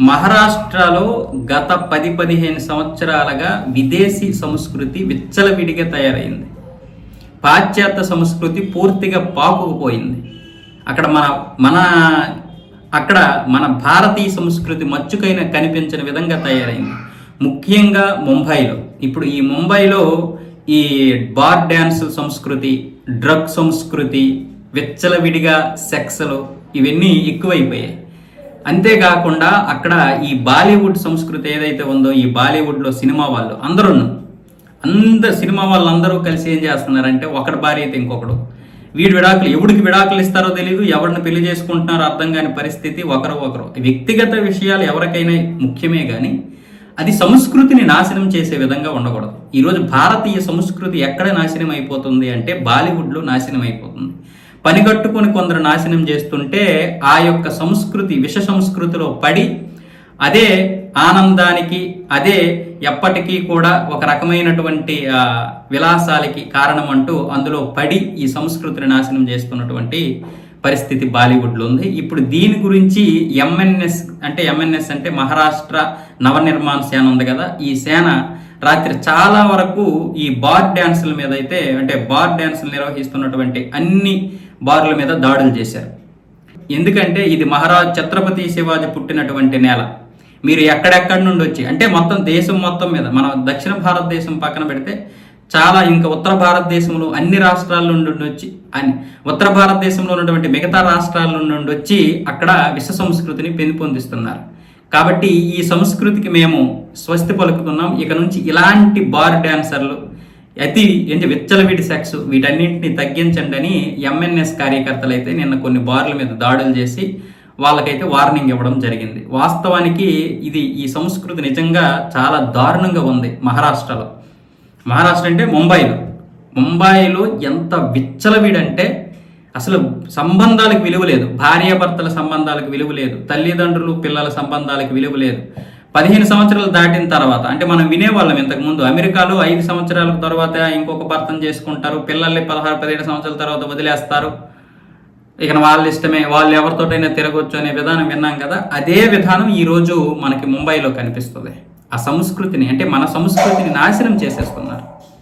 మహారాష్ట్రలో గత పది పదిహేను సంవత్సరాలుగా విదేశీ సంస్కృతి విచ్చలవిడిగా తయారైంది. పాశ్చాత్య సంస్కృతి పూర్తిగా పాకుకుపోయింది. అక్కడ మన మన అక్కడ మన భారతీయ సంస్కృతి మచ్చుకైన కనిపించిన విధంగా తయారైంది. ముఖ్యంగా ముంబైలో. ఇప్పుడు ఈ ముంబైలో ఈ బార్ డ్యాన్స్ సంస్కృతి డ్రగ్ సంస్కృతి విచ్చలవిడిగా సెక్స్లు ఇవన్నీ ఎక్కువైపోయాయి. అంతేకాకుండా అక్కడ ఈ బాలీవుడ్ సంస్కృతి ఏదైతే ఉందో ఈ బాలీవుడ్లో సినిమా వాళ్ళు అందరూ అందరు సినిమా వాళ్ళందరూ కలిసి ఏం చేస్తున్నారంటే ఒకటి భార్య అయితే ఇంకొకడు. వీడు విడాకులు ఎవడికి విడాకులు ఇస్తారో తెలియదు ఎవరిని పెళ్ళి చేసుకుంటున్నారో అర్థం కాని పరిస్థితి ఒకరు ఒకరు. వ్యక్తిగత విషయాలు ఎవరికైనా ముఖ్యమే కానీ అది సంస్కృతిని నాశనం చేసే విధంగా ఉండకూడదు. ఈరోజు భారతీయ సంస్కృతి ఎక్కడ నాశనం అయిపోతుంది అంటే బాలీవుడ్లో నాశనం అయిపోతుంది పని కట్టుకొని కొందరు నాశనం చేస్తుంటే ఆ యొక్క సంస్కృతి విష సంస్కృతిలో పడి అదే ఆనందానికి అదే ఎప్పటికీ కూడా ఒక రకమైనటువంటి విలాసాలకి కారణం అంటూ అందులో పడి ఈ సంస్కృతిని నాశనం చేస్తున్నటువంటి పరిస్థితి బాలీవుడ్లో ఉంది. ఇప్పుడు దీని గురించి ఎంఎన్ఎస్ అంటే ఎంఎన్ఎస్ అంటే మహారాష్ట్ర నవనిర్మాణ సేన ఉంది కదా. ఈ సేన రాత్రి చాలా వరకు ఈ బార్ డ్యాన్సుల మీద అయితే అంటే బార్ డ్యాన్సులు నిర్వహిస్తున్నటువంటి అన్ని బార్ల మీద దాడులు చేశారు. ఎందుకంటే ఇది మహారాజ్ ఛత్రపతి శివాజీ పుట్టినటువంటి నేల. మీరు ఎక్కడెక్కడి నుండి వచ్చి అంటే మొత్తం దేశం మొత్తం మీద మన దక్షిణ భారతదేశం పక్కన పెడితే చాలా ఇంకా ఉత్తర భారతదేశంలో అన్ని రాష్ట్రాల నుండి వచ్చి అని ఉత్తర భారతదేశంలో ఉన్నటువంటి మిగతా రాష్ట్రాల నుండి వచ్చి అక్కడ విశ్వ సంస్కృతిని పెంపొందిస్తున్నారు. కాబట్టి ఈ సంస్కృతికి మేము స్వస్తి పలుకుతున్నాం. ఇక నుంచి ఇలాంటి బార్ డాన్సర్లు అతి ఏంటి విచ్చలవిడి సెక్స్ వీటన్నింటిని తగ్గించండి అని ఎంఎన్ఎస్ కార్యకర్తలు అయితే నిన్న కొన్ని బార్ల మీద దాడులు చేసి వాళ్ళకైతే వార్నింగ్ ఇవ్వడం జరిగింది. వాస్తవానికి ఇది ఈ సంస్కృతి నిజంగా చాలా దారుణంగా ఉంది మహారాష్ట్రలో. మహారాష్ట్ర అంటే ముంబైలో. ముంబైలో ఎంత విచ్చలవిడంటే అసలు సంబంధాలకు విలువ లేదు. భార్యాభర్తల సంబంధాలకు విలువ లేదు. తల్లిదండ్రులు పిల్లల సంబంధాలకు విలువ లేదు. పదిహేను సంవత్సరాలు దాటిన తర్వాత అంటే మనం వినేవాళ్ళం ఇంతకుముందు అమెరికాలో ఐదు సంవత్సరాల తర్వాత ఇంకొక భర్తను చేసుకుంటారు పిల్లల్ని పదహారు పదిహేడు సంవత్సరాల తర్వాత వదిలేస్తారు. ఇక వాళ్ళ ఇష్టమే వాళ్ళు ఎవరితోటైనా తిరగొచ్చు అనే విధానం విన్నాం కదా? అదే విధానం ఈరోజు మనకి ముంబైలో కనిపిస్తుంది. ఆ సంస్కృతిని అంటే మన సంస్కృతిని నాశనం చేసేస్తున్నారు.